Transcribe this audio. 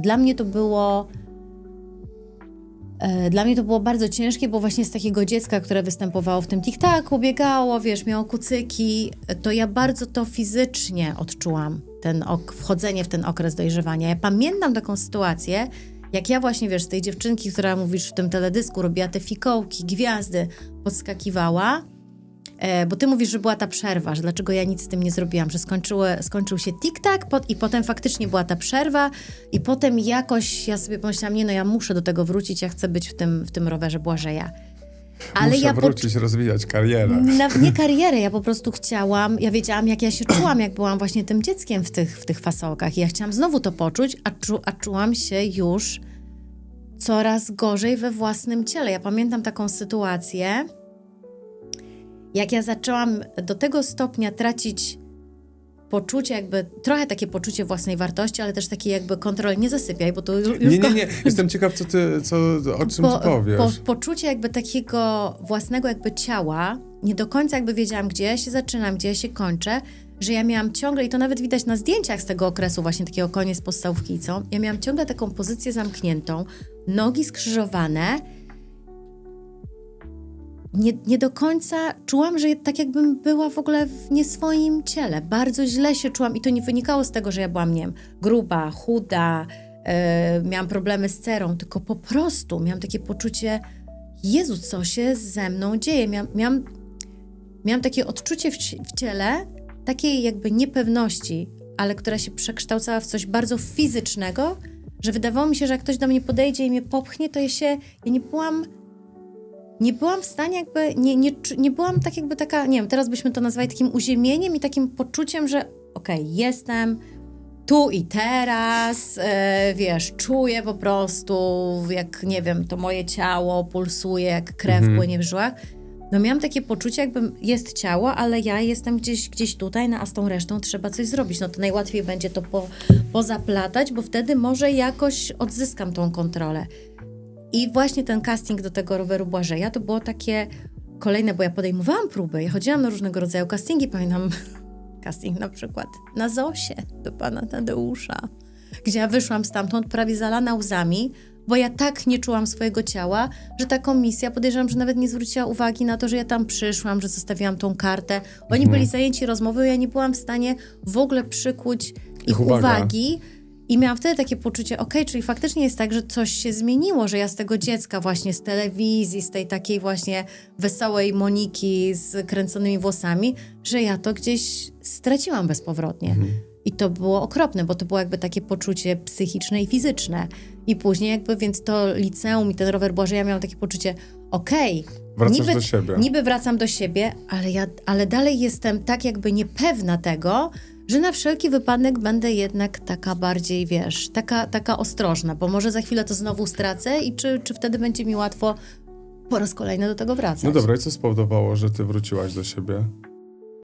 Dla mnie to było. e, Dla mnie to było bardzo ciężkie, bo właśnie z takiego dziecka, które występowało w tym TikTaku, biegało, wiesz, miało kucyki, to ja bardzo to fizycznie odczułam, ten ok- wchodzenie w ten okres dojrzewania. Ja pamiętam taką sytuację, jak ja właśnie, wiesz, z tej dziewczynki, która mówisz w tym teledysku, robiła te fikołki, gwiazdy, podskakiwała, E, bo ty mówisz, że była ta przerwa, że dlaczego ja nic z tym nie zrobiłam, że skończyły, skończył się tik-tak pot, i potem faktycznie była ta przerwa i potem jakoś ja sobie pomyślałam, nie no, ja muszę do tego wrócić, ja chcę być w tym, w tym rowerze Błażeja. Ale Muszę ja po, wrócić, rozwijać karierę. na, nie karierę, ja po prostu chciałam, ja wiedziałam, jak ja się czułam, jak byłam właśnie tym dzieckiem w tych, w tych fasolkach i ja chciałam znowu to poczuć, a, czu, a czułam się już coraz gorzej we własnym ciele. Ja pamiętam taką sytuację, jak ja zaczęłam do tego stopnia tracić poczucie, jakby trochę takie poczucie własnej wartości, ale też takie jakby kontroli. Nie zasypiaj, bo to już... Nie, nie, nie. Jestem ciekaw, co ty, co, o czym po, ty powiesz. po, poczucie jakby takiego własnego jakby ciała, nie do końca jakby wiedziałam, gdzie ja się zaczynam, gdzie ja się kończę, że ja miałam ciągle, i to nawet widać na zdjęciach z tego okresu właśnie takiego koniec podstawówki, co? Ja miałam ciągle taką pozycję zamkniętą, nogi skrzyżowane, nie, nie do końca czułam, że tak jakbym była w ogóle w nie swoim ciele. Bardzo źle się czułam i to nie wynikało z tego, że ja byłam, nie wiem, gruba, chuda, e, miałam problemy z cerą, tylko po prostu miałam takie poczucie, Jezu, co się ze mną dzieje? Miałam, miałam, miałam takie odczucie w, w ciele, takiej jakby niepewności, ale która się przekształcała w coś bardzo fizycznego, że wydawało mi się, że jak ktoś do mnie podejdzie i mnie popchnie, to ja się, ja nie byłam nie byłam w stanie jakby, nie, nie, nie byłam tak jakby taka, nie wiem, teraz byśmy to nazwali takim uziemieniem i takim poczuciem, że okej, jestem tu i teraz, e, wiesz, czuję po prostu, jak, nie wiem, to moje ciało pulsuje, jak krew płynie w żyłach. No miałam takie poczucie, jakby jest ciało, ale ja jestem gdzieś, gdzieś tutaj, no, a z tą resztą trzeba coś zrobić. No to najłatwiej będzie to po, pozaplatać, bo wtedy może jakoś odzyskam tą kontrolę. I właśnie ten casting do tego roweru Błażeja to było takie kolejne, bo ja podejmowałam próby, ja chodziłam na różnego rodzaju castingi, pamiętam casting na przykład na Zosie do pana Tadeusza, gdzie ja wyszłam stamtąd prawie zalana łzami, bo ja tak nie czułam swojego ciała, że ta komisja, podejrzewam, że nawet nie zwróciła uwagi na to, że ja tam przyszłam, że zostawiłam tą kartę. Oni byli zajęci rozmową, ja nie byłam w stanie w ogóle przykuć ich uwaga. uwagi. I miałam wtedy takie poczucie, okej, czyli faktycznie jest tak, że coś się zmieniło, że ja z tego dziecka właśnie z telewizji, z tej takiej właśnie wesołej Moniki z kręconymi włosami, że ja to gdzieś straciłam bezpowrotnie. I to było okropne, bo to było jakby takie poczucie psychiczne i fizyczne. I później jakby, więc to liceum i ten rower Błażeja miałam takie poczucie, okej, Wracasz niby, do siebie. niby wracam do siebie, ale ja, ale dalej jestem tak jakby niepewna tego, że na wszelki wypadek będę jednak taka bardziej, wiesz, taka, taka ostrożna, bo może za chwilę to znowu stracę i czy, czy wtedy będzie mi łatwo po raz kolejny do tego wracać. No dobra, i co spowodowało, że ty wróciłaś do siebie?